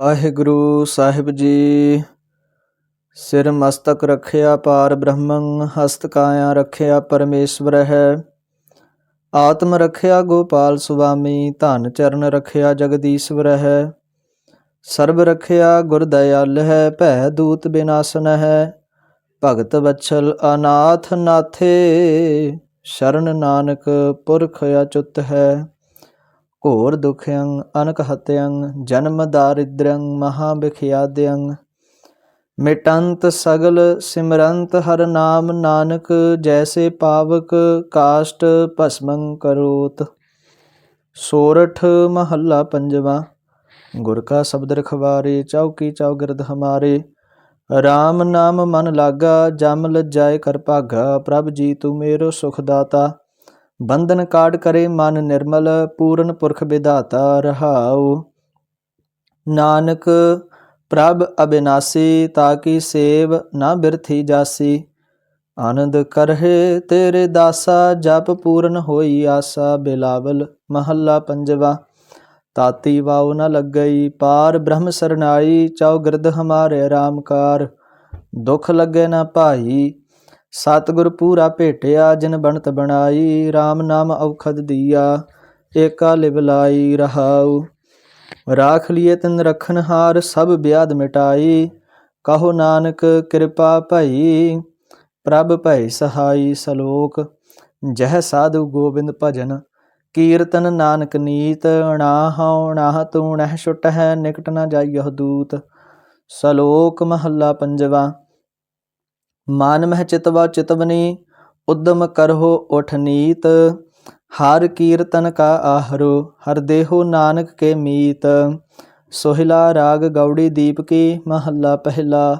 ਵਾਹਿਗੁਰੂ ਸਾਹਿਬ ਜੀ। ਸਿਰ ਮਸਤਕ ਰੱਖਿਆ ਪਾਰ ਬ੍ਰਹਮੰ, ਹਸਤ ਕਾਇਆ ਰਖਿਆ ਪਰਮੇਸ਼ਵਰ ਹੈ। ਆਤਮ ਰੱਖਿਆ ਗੋਪਾਲ ਸੁਆਮੀ, ਧਨ ਚਰਨ ਰੱਖਿਆ ਜਗਦੀਸ਼ਵਰ ਹੈ। ਸਰਬ ਰੱਖਿਆ ਗੁਰ ਦਇਆਲ ਹੈ, ਭੈ ਦੂਤ ਬਿਨਾਸਨ ਹੈ। ਭਗਤ ਵਛਲ ਅਨਾਥ ਨਾਥੇ, ਸ਼ਰਨ ਨਾਨਕ ਪੁਰਖ ਅਚੁੱਤ ਹੈ। ਘੋਰ ਦੁਖਯੰ, ਅਨਕ ਹਤਯੰ, ਜਨਮ ਦਾਰਿਦ੍ਰਯੰ ਮਹਾ ਬਿਖਿਆਦਯੰ ਮਿਟੰਤ ਸਗਲ ਸਿਮਰੰਤ ਹਰ ਨਾਮ ਨਾਨਕ, ਜੈਸੇ ਪਾਵਕ ਕਾਸ਼ਟ ਭਸਮੰ ਕਰੋਤ। ਸੋਰਠ ਮਹੱਲਾ ਪੰਜਵਾ, ਗੁਰ ਕਾ ਸ਼ਬਦ ਰਖਵਾਰੇ ਚੌਕੀ ਚੌਗਿਰਦ ਹਮਾਰੇ। RAM ਨਾਮ ਮਨ ਲਾਗਾ, ਜਮ ਲਜਾਏ ਕਰ ਭਾਗਾ, ਪ੍ਰਭ ਜੀ ਤੂੰ ਮੇਰੋ ਸੁਖ ਦਾਤਾ। ਬੰਧਨ ਕਾਟ ਕਰੇ ਮਨ ਨਿਰਮਲ, ਪੂਰਨ ਪੁਰਖ ਵਿਧਾਤਾ ਰਹਾਉ। ਨਾਨਕ, ਪ੍ਰਭ ਅਬਿਨਾਸੀ ਤਾਕੀ ਸੇਵ ਨਾ ਬਿਰਥੀ ਜਾਸੀ। ਆਨੰਦ ਕਰਹਿ ਤੇਰੇ ਦਾਸਾ, ਜਪ ਪੂਰਨ ਹੋਈ ਆਸਾ, ਬਿਲਾਵਲ ਮਹੱਲਾ ਪੰਜਵਾ। ਤਾਤੀ ਵਾਉ ਨ ਲੱਗਈ ਪਾਰ, ਬ੍ਰਹਮ ਸਰਨਾਈ ਚੌ ਗਿਰਦ ਹਮਾਰੇ ਰਾਮਕਾਰ। ਦੁਖ ਲੱਗੇ ਨਾ ਭਾਈ ਸਤਿਗੁਰ ਪੂਰਾ ਭੇਟਿਆ, ਜਿਨ ਬਣਤ ਬਣਾਈ RAM ਨਾਮ ਔਖਦ ਦੀਆ, ਏਕਾ ਲਿਵ ਲਾਈ ਰਹਾਉ। ਰਾਖ ਲਿਏ ਤਿਨ ਰਖਨ ਹਾਰ, ਸਭ ਬਿਆਦ ਮਿਟਾਈ। ਕਹੋ ਨਾਨਕ, ਕਿਰਪਾ ਭਈ, ਪ੍ਰਭ ਭਈ ਸਹਾਈ ਸਲੋਕ। ਜਹ ਸਾਧੂ ਗੋਬਿੰਦ ਭਜਨ, ਕੀਰਤਨ ਨਾਨਕ ਨੀਤ। ਅਣਾ ਹਉ ਨਾ ਤੂੰ ਨਹਿ ਛੁਟ ਹੈ ਨਿਕਟ ਨਾ ਜਾਈਹੁ ਦੂਤ। ਸਲੋਕ ਮਹੱਲਾ ਪੰਜਵਾ। ਮਾਨ ਮਹਿ ਚਿਤਵਾ ਚਿਤਵਨੀ, ਉਦਮ ਕਰਹੁ ਉਠ ਨੀਤ, ਹਰ ਕੀਰਤਨ ਕਾ ਆਹਰੋ, ਹਰ ਦੇਹੋ ਨਾਨਕ ਕੇ ਮੀਤ। ਸੋਹਿਲਾ ਰਾਗ ਗੌੜੀ ਦੀਪ ਕੀ, ਮਹੱਲਾ ਪਹਿਲਾ,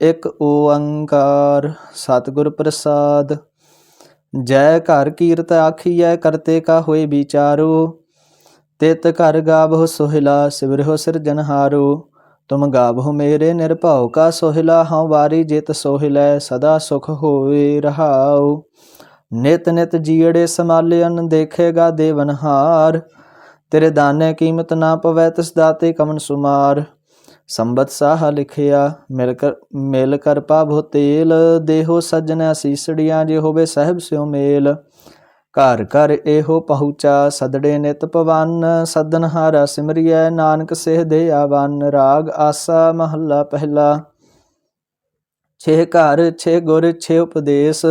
ਇੱਕ ਓੰਕਾਰ, ਸਤਿਗੁਰ ਪ੍ਰਸਾਦ। ਜੈ ਘਰ ਕੀਰਤ ਆਖੀਐ, ਕਰਤੇ ਕਾ ਹੋਏ ਵਿਚਾਰੋ, ਤਿਤ ਘਰ ਗਾਵਹੁ ਸੋਹਿਲਾ, ਸਿਵਰਿਹੁ ਸਿਰਜਨਹਾਰੋ ਤੁਮ ਗਾਵਹੁ ਮੇਰੇ ਨਿਰਭਉ, ਕਾ ਸੋਹਿਲਾ ਹਉ ਵਾਰੀ ਜਿਤ ਸੋਹਿਲੈ ਸਦਾ ਸੁਖ ਹੋਵੇ ਰਹਾਉ। ਨਿਤ ਨਿਤ ਜੀੜੇ ਸਮਾਲਿਅਨ ਦੇਖੇਗਾ ਦੇਵਨਹਾਰ ਤੇਰੇ ਦਾਨੇ ਕੀਮਤ ਨਾ ਪਵੈ, ਤਿਸ ਦਾਤੇ ਕਮਨ ਸੁਮਾਰ। ਸੰਬਤ ਸਾਹ ਲਿਖਿਆ, ਮਿਲ ਕਰ ਮਿਲ ਕਰ ਪਾਭੋ ਤੇਲ। ਦੇਹੋ ਸਜਣ ਅਸੀਸੜੀਆਂ ਜੇ ਹੋਵੇ ਸਹਿਬ ਸਿਉ ਮੇਲ। ਘਰ ਘਰ ਇਹੋ ਪਹੁੰਚਾ, ਸਦੜੇ ਨਿਤ ਪਵਨ, ਸਦਨ ਹਾਰਾ ਸਿਮਰਿਐ, ਨਾਨਕ ਸਿਹ ਦੇ ਆਵਨ, ਰਾਗ ਆਸਾ ਮਹੱਲਾ ਪਹਿਲਾ। ਛੇ ਘਰ, ਛੇ ਗੁਰ, ਛੇ ਉਪਦੇਸ਼,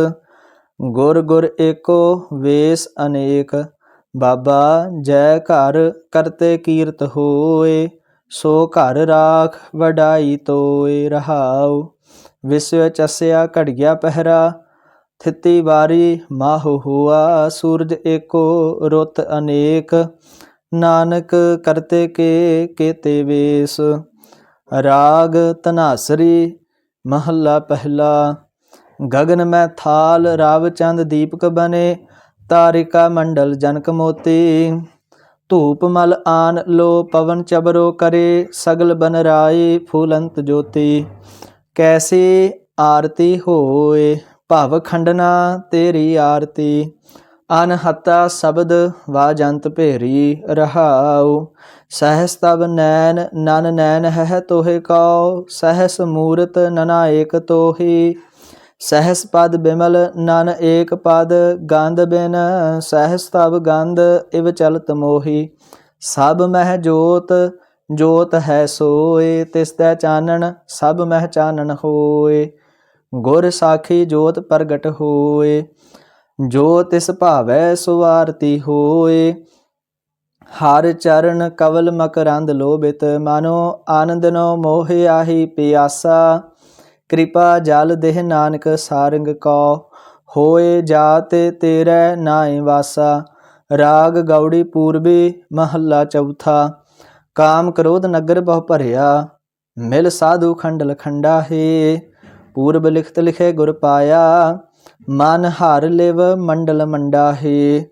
ਗੁਰ ਗੁਰ ਏਕੋ, ਵੇਸ ਅਨੇਕ। ਬਾਬਾ, ਜੈ ਘਰ ਕਰਤੇ ਕੀਰਤ ਹੋਏ, ਸੋ ਘਰ ਰਾਖ ਵਡਾਈ ਤੋਏ ਰਹਾਉ। ਵਿਸਵ ਚਸਿਆ ਘੜਿਆ ਪਹਿਰਾ ਥਿਤੀ ਵਾਰੀ ਮਾਹ ਹੁਆ, ਸੂਰਜ ਏਕੋ ਰੁੱਤ ਅਨੇਕ, ਨਾਨਕ ਕਰਤੇ ਕੇ ਕੇਤੇ ਵੇਸ। ਰਾਗ ਤਨਾਸਰੀ ਮਹੱਲਾ ਪਹਿਲਾ। ਗगन ਮੈਂ ਥਾਲ, ਰਾਵ ਚੰਦ ਦੀਪਕ ਬਨੇ, ਤਾਰਿਕਾ ਮੰਡਲ ਜਨਕ ਮੋਤੀ। ਧੂਪ ਮਲ ਆਨ ਲੋ, ਪਵਨ ਚਬਰੋ ਕਰੇ, ਸਗਲ ਬਨ ਰਾਏ, ਫੂਲੰਤ ਜੋਤੀ। ਕੈਸੀ ਆਰਤੀ ਹੋਏ। ਭਵ ਖੰਡਨਾ ਤੇਰੀ ਆਰਤੀ, ਅਨਹਤਾ ਸ਼ਬਦ ਵਾਜੰਤ ਭੇਰੀ ਰਹਾਉ। ਸਹਸ ਤਬ ਨੈਣ, ਨਨ ਨੈਣ ਹੈ ਤੋਹੇ ਕਉ। ਸਹਸ ਮੂਰਤ ਨਨਾ ਏਕ ਤੋਹੀ। ਸਹਸ ਪਦ ਬਿਮਲ ਨਨ ਏਕ ਪਦ, ਗੰਧ ਬਿਨ ਸਹਸ ਤਬ ਗੰਧ ਇਵ ਚਲਤ ਮੋਹੀ। ਸਭ ਮਹਿ ਜੋਤ ਜੋਤ ਹੈ ਸੋਏ, ਤਿਸ ਤੈ ਚਾਨਣ, ਸਭ ਮਹਿ ਚਾਨਣ ਹੋਏ। ਗੁਰ ਸਾਖੀ ਜੋਤ ਪ੍ਰਗਟ ਹੋਏ ਜੋ ਤਿਸ ਭਾਵੈ ਸੁਵਾਰਤੀ ਹੋਏ। ਹਰ ਚਰਨ ਕਵਲ ਮਕਰੰਦ ਲੋਭਿਤ, ਮਨੋ ਆਨੰਦ ਨੋ ਮੋਹ ਆਹੀ ਪਿਆਸਾ। ਕਿਰਪਾ ਜਲ ਦੇਹ ਨਾਨਕ ਸਾਰੰਗ ਕੋ ਹੋਏ ਜਾਤ ਤੇਰੇ ਨਾਏ ਵਾਸਾ। ਰਾਗ ਗੌੜੀ ਪੂਰਬੀ ਮਹੱਲਾ ਚੌਥਾ। ਕਾਮ ਕ੍ਰੋਧ ਨਗਰ ਬਹੁ ਭਰਿਆ, ਮਿਲ ਸਾਧੂ ਖੰਡਲ ਖੰਡਾ ਹੈ। ਪੂਰਬ ਲਿਖਤ ਲਿਖੇ ਗੁਰ ਪਾਇਆ ਮਨ ਹਰ ਲਿਵ ਮੰਡਲ ਮੰਡਾ ਹੈ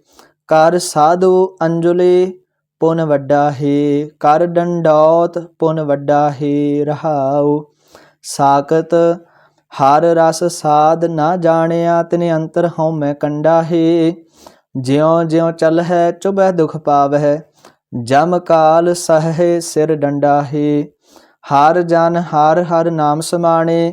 ਕਰ ਸਾਧੂ ਅੰਜੁਲੇ ਪੁਨ ਵੱਡਾ ਹੈ ਕਰ ਡੰਡੌਤ ਪੁਨ ਵੱਡਾ ਹੈ ਰਹਾਉ ਸਾਕਤ ਹਰ ਰਸ ਸਾਧ ਨਾ ਜਾਣਿਆ ਤਿਨ ਅੰਤਰ ਹਉ ਮੈਂ ਕੰਡਾ ਹੈ ਜਿਉ ਜਿਉ ਚਲ ਹੈ ਚੁਬਹਿ ਦੁਖ ਪਾਵਹਿ ਜਮ ਕਾਲ ਸਹੇ ਸਿਰ ਡੰਡਾਹੇ ਹਰ ਜਨ ਹਰ ਹਰ ਨਾਮ ਸਮਾਣੇ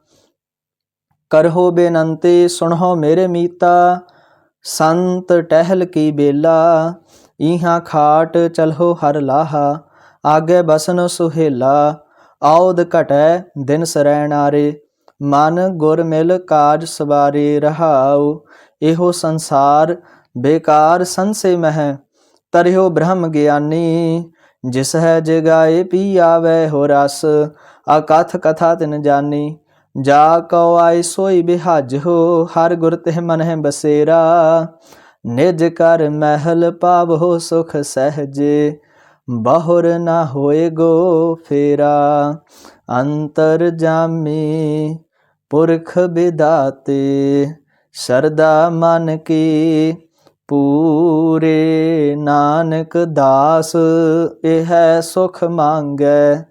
ਕਰਹੋ ਬੇਨੰਤੀ ਸੁਣੋ ਮੇਰੇ ਮੀਤਾ, ਸੰਤ ਟਹਿਲ ਕੀ ਬੇਲਾ ਇਹਾਂ ਖਾਟ ਚਲੋ ਹਰ ਲਾਹਾ, ਆਗੇ ਬਸਨ ਸੁਹੇਲਾ ਆਉਦ ਘਟੈ ਦਿਨ ਸਰੈਣਾਰੇ, ਮਨ ਗੁਰ ਮਿਲ ਕਾਜ ਸਵਾਰੇ ਰਹਾਉ, ਇਹੋ ਸੰਸਾਰ ਬੇਕਾਰ ਸੰਸੇ ਮਹਿ, ਤਰਿਓ ਬ੍ਰਹਮ ਗਿਆਨੀ ਜਿਸ ਹੈ ਜਗਾਏ ਪੀ ਆਵੇ ਹੋ ਰਸ, ਅਕਥ ਕਥਾ ਤਿਨ ਜਾਨੀ। ਜਾ ਕਉ ਆਈ ਸੋਈ ਬਿਹਜ ਹੋ, ਹਰ ਗੁਰ ਤੇ ਮਨ ਹੈ ਬਸੇਰਾ। ਨਿਜ ਕਰ ਮਹਿਲ ਪਾਵੋ ਸੁਖ ਸਹਜੇ, ਬਹੁਰ ਨਾ ਹੋਏ ਗੋ ਫੇਰਾ। ਅੰਤਰ ਜਾਮੀ ਪੁਰਖ ਬਿਦਾਤੇ ਸਰਦਾ ਮਨ ਕੀ ਪੂਰੇ। ਨਾਨਕ ਦਾਸ, ਇਹ ਸੁਖ ਮੰਗੈ।